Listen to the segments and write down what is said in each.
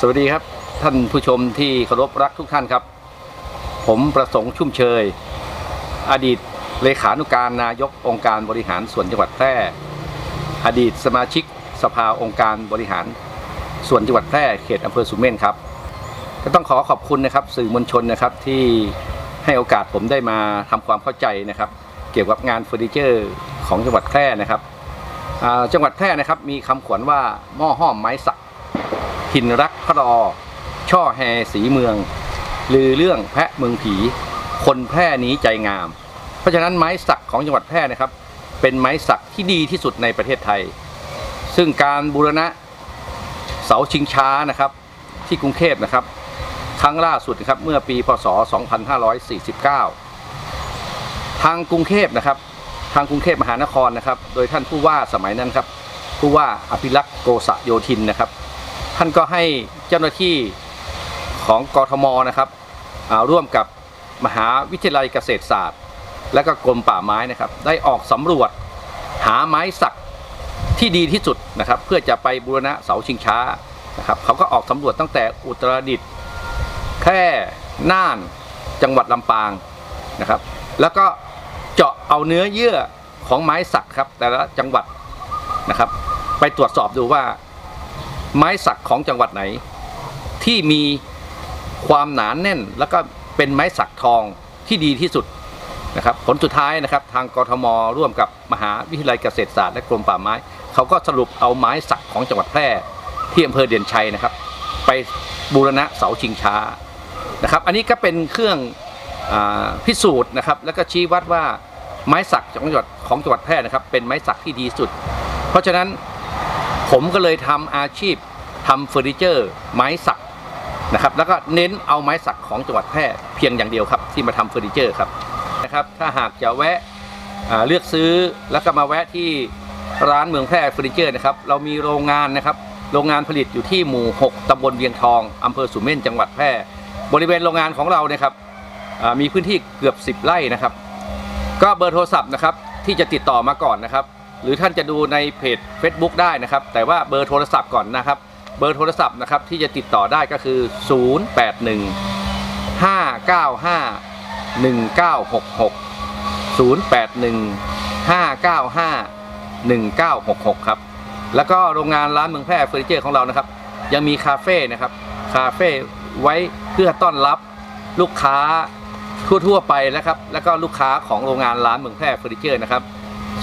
สวัสดีครับท่านผู้ชมที่เคารพรักทุกท่านครับ ผมประสงค์ชุ่มเชย อดีตเลขานุการนายกองค์การบริหารส่วนจังหวัดแพร่ อดีตสมาชิกสภาองค์การบริหารส่วนจังหวัดแพร่เขตอำเภอสุเมนครับ ก็ต้องขอขอบคุณนะครับสื่อมวลชนนะครับที่ให้โอกาสผมได้มาทำความเข้าใจนะครับ เกี่ยวกับงานเฟอร์นิเจอร์ของจังหวัดแพร่นะครับจังหวัดแพร่นะครับมีคำขวัญว่าหม้อห้อมไม้สัก ถิ่นรักพระรอ ช่อแฮสีเมือง ลือเรื่องแพะเมืองผี คนแพร่นี้ใจงาม เพราะฉะนั้นไม้สักของจังหวัดแพร่นะครับ เป็นไม้สักที่ดีที่สุดในประเทศไทย ซึ่งการบูรณะเสาชิงช้านะครับ ที่กรุงเทพนะครับ ครั้งล่าสุดนะครับเมื่อปีพศ 2549 ทางกรุงเทพนะครับ ทางกรุงเทพมหานครนะครับ โดยท่านผู้ว่าสมัยนั้นครับผู้ว่าอภิรักษ์โกษโยธินนะครับ ท่านก็ให้เจ้าหน้าที่ของกทมนะครับร่วมกับมหาวิทยาลัยเกษตรศาสตร์ และก็กรมป่าไม้นะครับ ได้ออกสำรวจหาไม้สักที่ดีที่สุดนะครับ เพื่อจะไปบูรณะเสาชิงช้านะครับเขาก็ออกสำรวจตั้งแต่อุตรดิตถ์แพร่น่านจังหวัดลำปางนะครับ แล้วก็เจาะเอาเนื้อเยื่อของไม้สักครับแต่ละจังหวัดนะครับ ไปตรวจสอบดูว่า ไม้สักของจังหวัดไหน ที่มีความหนานแน่น แล้วก็เป็นไม้สักทองที่ดีที่สุดนะครับผลสุดท้ายนะครับทางกทมร่วมกับมหาวิทยาลัยเกษตรศาสตร์และกรมป่าไม้ เขาก็สรุปเอาไม้สักของจังหวัดแพร่ที่อำเภอเด่นชัยนะครับ ไปบูรณะเสาชิงช้านะครับ อันนี้ก็เป็นเครื่องอพิสูจน์นะครับแล้วก็ชี้วัดว่าไม้สักของจังหวัดของจังหวัดแพร่นะครับเป็นไม้สักที่ดีสุด เพราะฉะนั้น ผมก็เลยทำอาชีพทำเฟอร์นิเจอร์ ไม้สักนะครับ แล้วก็เน้นเอาไม้สักของจังหวัดแพร่เพียงอย่างเดียวครับ ที่มาทำเฟอร์นิเจอร์ครับนะครับ ถ้าหากจะแวะเลือกซื้อแล้วก็มาแวะที่ร้านเมืองแพร่เฟอร์นิเจอร์นะครับ เรามีโรงงานนะครับ โรงงานผลิตอยู่ที่หมู่ 6ตำบลเวียงทองอำเภอสุเม่นจังหวัดแพร่ บริเวณโรงงานของเราเนี่ยครับมีพื้นที่เกือบ 10 ไร่นะครับ ก็เบอร์โทรศัพท์นะครับที่จะติดต่อมาก่อนนะครับ หรือท่านจะดูในเพจ Facebook ได้นะครับ แต่ว่าเบอร์โทรศัพท์ก่อนนะครับ เบอร์โทรศัพท์นะครับที่จะติดต่อได้ก็คือ 081 595 1966 081 595 1966 ครับ แล้วก็โรงงานร้านเมืองแพร่เฟอร์นิเจอร์ของเรานะครับ ยังมีคาเฟ่นะครับ คาเฟ่ไว้เพื่อต้อนรับลูกค้าทั่วๆไปนะครับ แล้วก็ลูกค้าของโรงงานร้านเมืองแพร่เฟอร์นิเจอร์นะครับ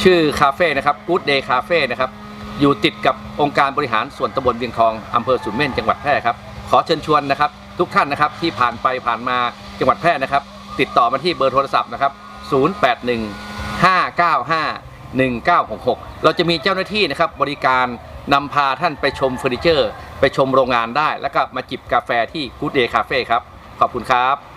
ชื่อคาเฟ่นะครับ Good Day Cafe นะครับ อยู่ติดกับองค์การบริหารส่วนตำบลเวียงทองอำเภอสุนเม่นจังหวัดแพร่ครับ ขอเชิญชวนนะครับ ทุกท่านนะครับที่ผ่านไปผ่านมาจังหวัดแพร่นะครับ ติดต่อมาที่เบอร์โทรศัพท์นะครับ 081 595 1966 เราจะมีเจ้าหน้าที่นะครับบริการนำพาท่านไปชมเฟอร์นิเจอร์ ไปชมโรงงานได้ แล้วก็มาจิบกาแฟที่ Good Day Cafe ครับ ขอบคุณครับ